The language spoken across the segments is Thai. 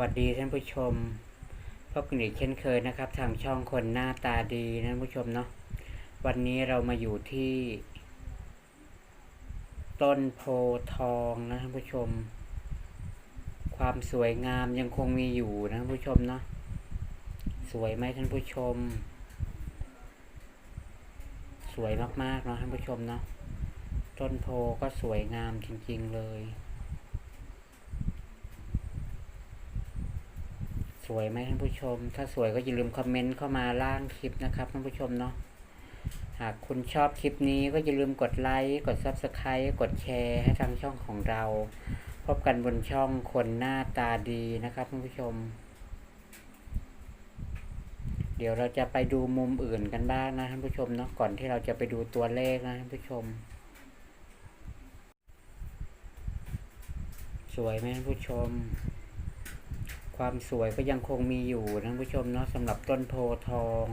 วัสดีท่านผู้ชมพบกันอีกเช่นเคยนะครับ ทางช่องคนหน้าตาดีนะท่านผู้ชมเนาะวันนี้เรามาอยู่ที่ ต้นโพทองนะท่านผู้ชม ความสวยงามยังคงมีอยู่นะท่านผู้ชมเนาะสวยไหมท่านผู้ชม สวยมากๆเนาะท่านผู้ชมเนาะต้นโพก็สวยงามจริง ๆ เลย สวยไหมท่านผู้ชม ถ้าสวยก็อย่าลืมคอมเมนต์เข้ามาล่างคลิปนะครับท่านผู้ชมเนาะ หากคุณชอบคลิปนี้ก็อย่าลืมกดไลค์ กด Subscribe กดแชร์ให้ทางช่องของเรา พบกันบนช่องคนหน้าตาดีนะครับท่านผู้ชม เดี๋ยวเราจะไปดูมุมอื่นกันบ้างนะท่านผู้ชมเนาะ ก่อนที่เราจะไปดูตัวเลขนะท่านผู้ชม สวยไหมท่านผู้ชม ความสวยก็ยังคงมีอยู่นะท่านผู้ชมเนาะสำหรับต้นโพธิ์ทอง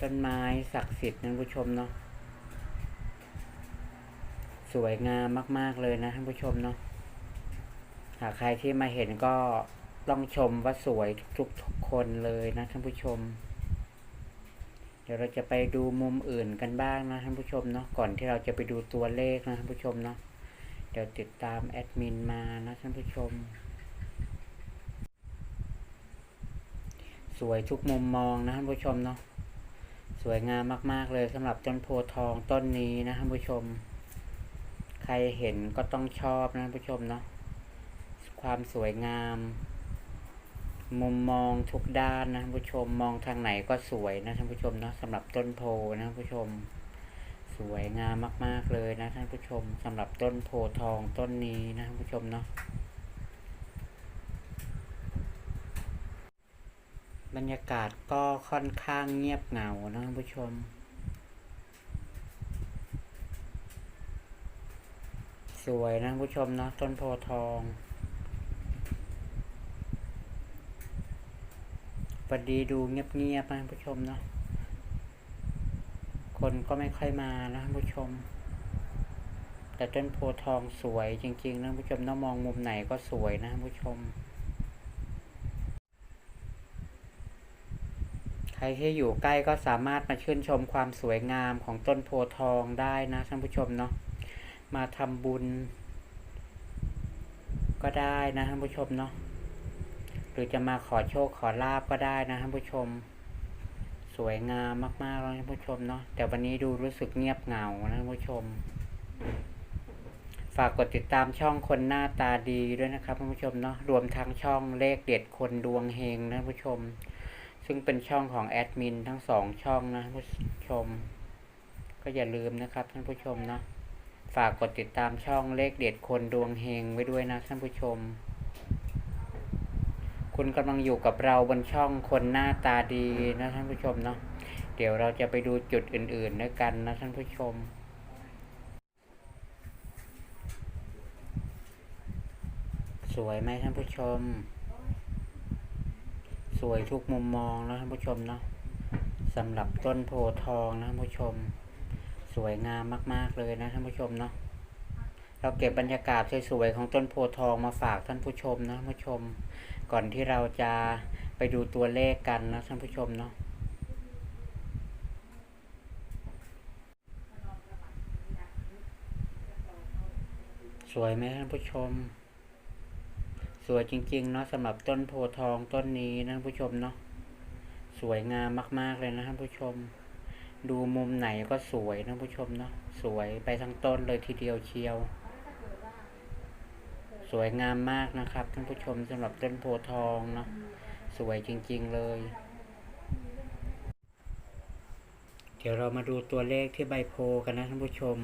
ต้นไม้ศักดิ์สิทธิ์นะท่านผู้ชมเนาะสวยงามมาก ๆ เลยนะท่านผู้ชมเนาะหากใครที่มาเห็นก็ต้องชมว่าสวยทุกๆคนเลยนะท่านผู้ชม เดี๋ยวเราจะไปดูมุมอื่นกันบ้างนะท่านผู้ชมเนาะก่อนที่เราจะไปดูตัวเลขนะท่านผู้ชมเนาะเดี๋ยวติดตามแอดมินมานะท่านผู้ชม สวยทุกมุมมองนะท่านผู้ชมเนาะสวยงามมาก ๆ เลยสำหรับต้นโพทองต้นนี้นะท่านผู้ชม ใครเห็นก็ต้องชอบนะท่านผู้ชมเนาะความสวยงาม มุมมองทุกด้านนะท่านผู้ชมมองทางไหนก็สวยนะท่านผู้ชมเนาะสำหรับต้นโพนะท่านผู้ชม สวยงามมาก ๆ เลยนะท่านผู้ชมสำหรับต้นโพทองต้นนี้นะท่านผู้ชมเนาะ บรรยากาศก็ค่อนข้างเงียบเหงานะท่านผู้ชม สวยนะท่านผู้ชมเนาะต้นโพธิ์ทองพอดีดูเงียบๆนะท่านผู้ชมเนาะคนก็ไม่ค่อยมานะท่านผู้ชม แต่ต้นโพธิ์ทองสวยจริงๆนะท่านผู้ชมเนาะมองมุมไหนก็สวยนะท่านผู้ชม ใค รที่อยู่ใกล้ก็สามารถมาชื่นชมความสวยงามของต้นโพธิ์ทองได้นะท่านผู้ชมเนาะมาทำบุญ ก็ได้นะท่านผู้ชมเนาะหรือจะมาขอโชคขอลาบก็ได้นะท่านผู้ชม สวยงามมากๆเลยท่านผู้ชมเนาะแต่วันนี้ดูรู้สึกเงียบเหงานะท่านผู้ชม ฝากกดติดตามช่องคนหน้าตาดีด้วยนะครับท่านผู้ชมเนาะรวมทั้งช่องเลขเด็ดคนดวงเฮงนะท่านผู้ชม ซึ่งเป็นช่องของแอดมินทั้งสองช่องนะผู้ชม ก็อย่าลืมนะครับท่านผู้ชมนะฝากกดติดตามช่องเลขเด็ดคนดวงเฮงไว้ด้วยนะท่านผู้ชม คุณกำลังอยู่กับเราบนช่องคนหน้าตาดีนะท่านผู้ชมเนาะเดี๋ยวเราจะไปดูจุดอื่นๆด้วยกันนะท่านผู้ชมสวยไหมท่านผู้ชม สวยทุกมุมมองนะท่านผู้ชมเนาะสำหรับต้นโพธิ์ทองนะท่านผู้ชม สวยงามมาก ๆ เลยนะท่านผู้ชมเนาะเราเก็บบรรยากาศสวยๆของต้นโพธิ์ทองมาฝากท่านผู้ชมนะท่านผู้ชม ก่อนที่เราจะไปดูตัวเลขกันนะท่านผู้ชมเนาะสวยไหมท่านผู้ชม สวยจริงๆเนาะสำหรับต้นโพทองต้นนี้นะท่านผู้ชมเนาะสวยงามมาก ๆเลยนะท่านผู้ชม ดูมุมไหนก็สวยนะท่านผู้ชมเนาะสวยไปทั้งต้นเลยทีเดียวเชียว สวยงามมากนะครับท่านผู้ชมสำหรับต้นโพทองเนาะสวยจริง ๆเลย เดี๋ยวเรามาดูตัวเลขที่ใบโพกันนะท่านผู้ชม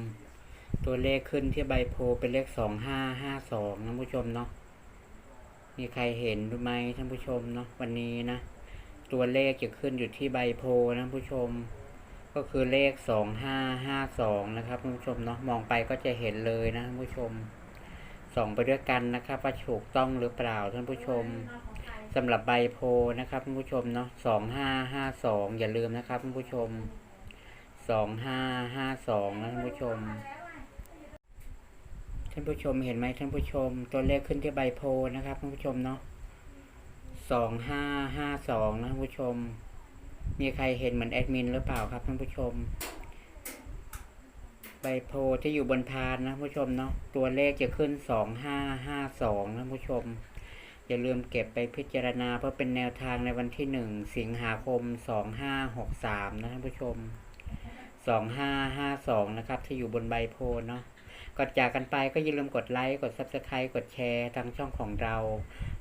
ตัวเลขขึ้นที่ใบโพเป็นเลขสองห้าห้าสองท่านผู้ชมเนาะ มีใครเห็นหรือไม่ท่านผู้ชมเนาะวันนี้นะ ตัวเลขจะขึ้นอยู่ที่ใบโพนะท่านผู้ชม ก็คือเลขสองห้าห้าสองนะครับท่านผู้ชมเนาะมองไปก็จะเห็นเลยนะท่านผู้ชมส่องไปด้วยกันนะครับว่าถูกต้องหรือเปล่าท่านผู้ชมสำหรับใบโพนะครับท่านผู้ชมเนาะสองห้าห้าสองอย่าลืมนะครับท่านผู้ชมสองห้าห้าสองนะท่านผู้ชมานผู้ชมเห็นไหมท่านผู้ชม ตัวเลขขึ้นที่ใบโพนะครับท่านผู้ชมเนาะสองห้าห้าสองนะท่านผู้ชม มีใครเห็นเหมือนแอดมินหรือเปล่าครับท่านผู้ชม ใบโพที่อยู่บนพานนะท่านผู้ชมเนาะตัวเลขจะขึ้นสองห้าห้าสองนะท่านผู้ชม อย่าลืมเก็บไปพิจารณาเพื่อเป็นแนวทางในวันที่หนึ่งสิงหาคมสองห้าหกสามนะท่านผู้ชมสองห้าห้าสองนะครับ ที่อยู่บนใบโพเนาะ ก่อนจากกันไปก็อย่าลืมกดไลค์ กด Subscribe กดแชร์ทางช่องของเรา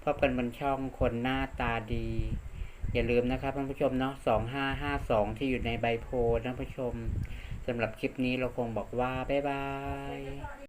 พบกันบนช่องคนหน้าตาดี อย่าลืมนะครับท่านผู้ชมเนาะสองห้าห้าสองที่อยู่ในใบโพลท่านผู้ชมสำหรับคลิปนี้เราคงบอกว่า บ๊ายบาย